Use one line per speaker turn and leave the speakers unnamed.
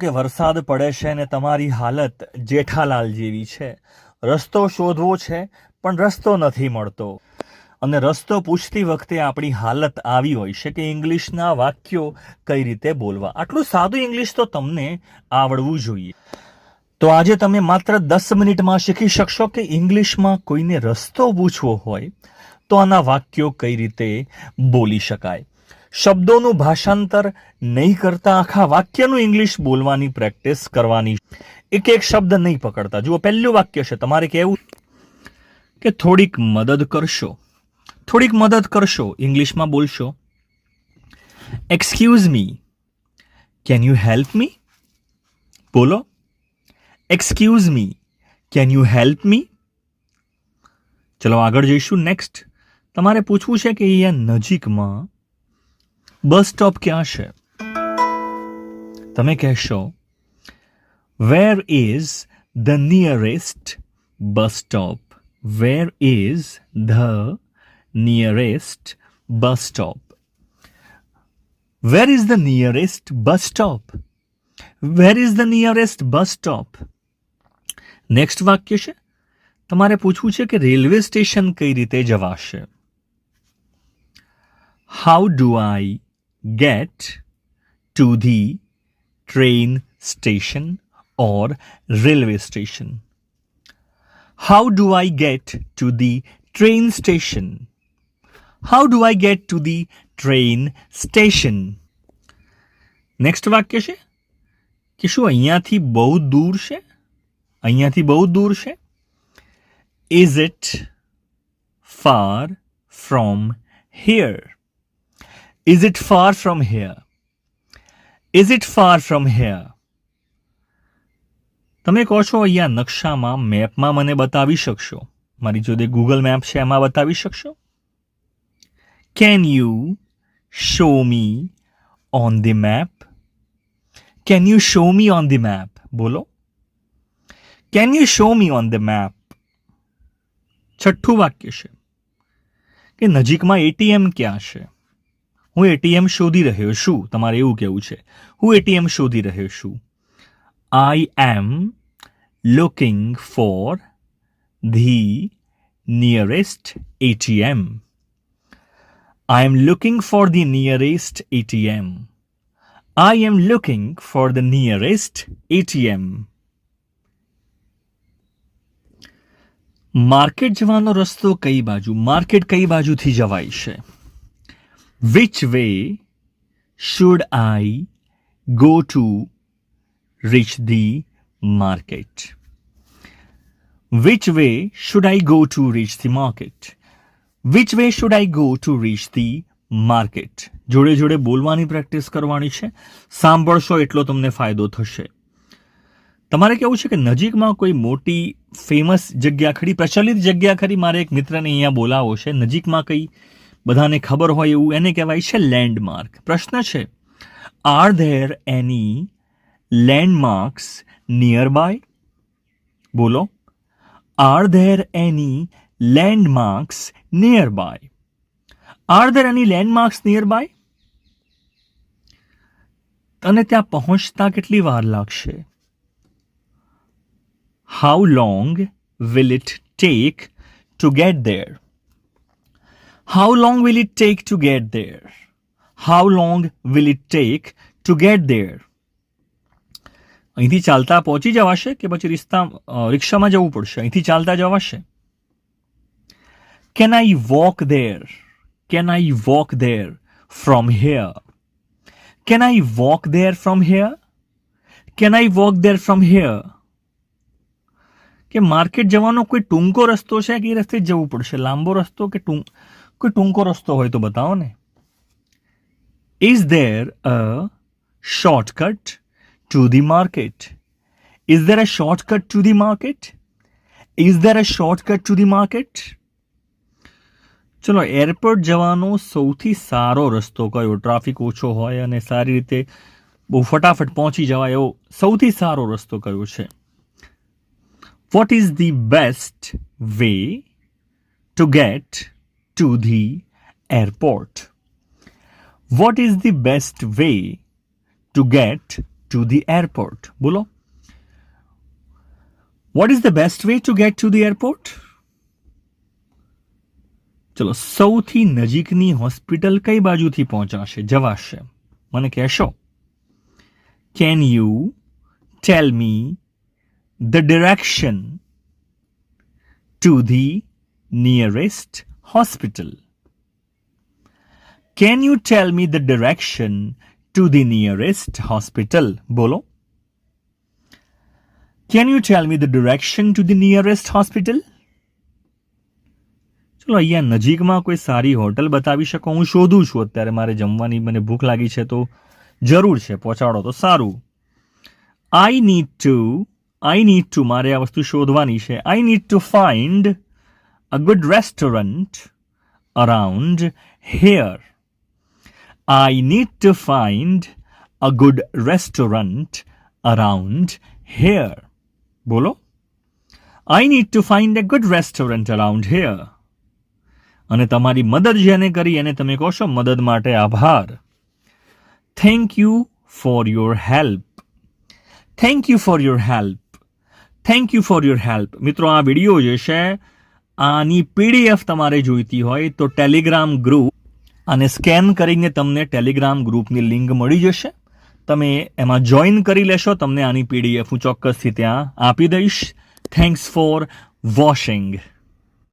કે વરસાદ પડે છે ને તમારી હાલત જેઠાલાલ જેવી છે. રસ્તો શોધવો છે, પણ રસ્તો નથી મળતો. અને રસ્તો પૂછતી વખતે આપણી હાલત આવી હોય છે કે ઇંગ્લિશના વાક્યો કઈ રીતે બોલવા. આટલું સાદું ઇંગ્લિશ તો તમને આવડવું જોઈએ. તો આજે તમે માત્ર દસ મિનિટમાં શીખી શકશો કે ઇંગ્લિશમાં કોઈને રસ્તો પૂછવો હોય તો આના વાક્યો કઈ રીતે બોલી શકાય. શબ્દોનું ભાષાંતર નહીં કરતા આખા વાક્યનું ઇંગ્લિશ બોલવાની પ્રેક્ટિસ કરવાની. એક એક શબ્દ નહીં પકડતા. જુઓ, પહેલું વાક્ય છે. તમારે કહેવું કે થોડીક મદદ કરશો. થોડીક મદદ કરશો. ઇંગ્લિશમાં બોલશો. Excuse me can you help me બોલો. Excuse me can you help me ચલો, આગળ જઈશું. નેક્સ્ટ તમારે પૂછવું છે કે અહીંયા નજીકમાં બસ સ્ટોપ ક્યાં છે તમે કહેશો where is the nearest bus stop where is the nearest bus stop where is the nearest bus stop where is the nearest bus stop next વાક્ય છે તમારે પૂછવું છે કે રેલવે સ્ટેશન કઈ રીતે જવાશે how do I get to the train station or railway station? How do I get to the train station? How do I get to the train station? Next વાક્ય છે કે શું અહીંયાથી બહુ દૂર છે અહીંયાથી બહુ દૂર છે is it far from here Is it far from here? Is it far from here? તમે કહો છો, અહીંયા નકશામાં, મેપમાં મને બતાવી શકશો? મારી જોડે ગૂગલ મેપ છે, એમાં બતાવી શકશો? Can you show me on the map can you show me on the map બોલો. Can you show me on the map છઠ્ઠું વાક્ય છે કે નજીકમાં એટીએમ ક્યાં છે? હું એટીએમ શોધી રહ્યો છું. તમારે એવું કહેવું છે. હું એટીએમ શોધી રહ્યો છું. I am looking for the nearest ATM I am looking for the nearest ATM I am looking for the nearest ATM market જવાનો રસ્તો કઈ બાજુ? માર્કેટ કઈ બાજુથી જવાય છે? Which way should I go to reach the market? Which way should I go to reach the market? Which way should I go to reach the market? જોડે જોડે બોલવાની પ્રેક્ટિસ કરવાની છે સાંભળશો એટલો તમને ફાયદો થશે તમારે કેવું છે કે નજીકમાં કોઈ મોટી ફેમસ જગ્યા ખરી પ્રચલિત જગ્યા ખરી મારે એક મિત્રને અહીંયા બોલાવો છે નજીકમાં કઈ બધાને ખબર હોય એવું એને કહેવાય છે લેન્ડમાર્ક પ્રશ્ન છે are there any landmarks nearby બોલો are there any landmarks nearby are there any landmarks nearby તને ત્યાં પહોંચતા કેટલી વાર લાગશે? How long will it take to get there How long will it take to get there? How long will it take to get there? અહીંથી ચાલતા પહોંચી જવાશે કે પછી રિસ્તા રિક્ષામાં જવું પડશે? અહીંથી ચાલતા જવાશે? Can I walk there can I walk there from here can I walk there from here can I walk there from here કે માર્કેટ જવાનો કોઈ ટૂંકો રસ્તો છે કે એ રસ્તે જવું પડશે? લાંબો રસ્તો કે ટૂંક? કોઈ ટૂંકો રસ્તો હોય તો બતાવો ને. Is there a shortcut to the market is there a shortcut to the market is there a shortcut to the market ચલો એરપોર્ટ જવાનો સૌથી સારો રસ્તો કયો? ટ્રાફિક ઓછો હોય અને સારી રીતે બહુ ફટાફટ પહોંચી જવાય એવો સૌથી સારો રસ્તો કયો છે? What is the best way to get to the airport. What is the best way to get to the airport બોલો what is the best way to get to the airport ચલો સૌથી નજીકની હોસ્પિટલ કઈ બાજુથી પહોંચાશે જવાશે મને કહેશો can you tell me the direction to the nearest hospital can you tell me the direction to the nearest hospital બોલો can you tell me the direction to the nearest hospital ચલો, અહીંયા નજીકમાં કોઈ સારી હોટલ બતાવી શકો. હું શોધું છું. અત્યારે મારે જમવાની મને ભૂખ લાગી છે, તો જરૂર છે, પહોંચાડો તો સારું. I need to I need to મારે આ વસ્તુ શોધવાની છે. I need to find a good restaurant around here I need to find a good restaurant around here બોલો I need to find a good restaurant around here. અને તમારી મદદ જેને કરી એને તમે કહો છો, મદદ માટે આભાર. Thank you for your help thank you for your help thank you for your help મિત્રો, આ વીડિયો જે છે આની પીડીએફ તમારે જોઈતી હોય તો ટેલિગ્રામ ગ્રુપ અને સ્કેન કરીને તમને ટેલિગ્રામ ગ્રુપની લિંક મળી જશે. તમે એમાં જોઈન કરી લેશો, તમને આની પીડીએફ હું ચોક્કસથી ત્યાં આપી દઈશ. Thanks for washing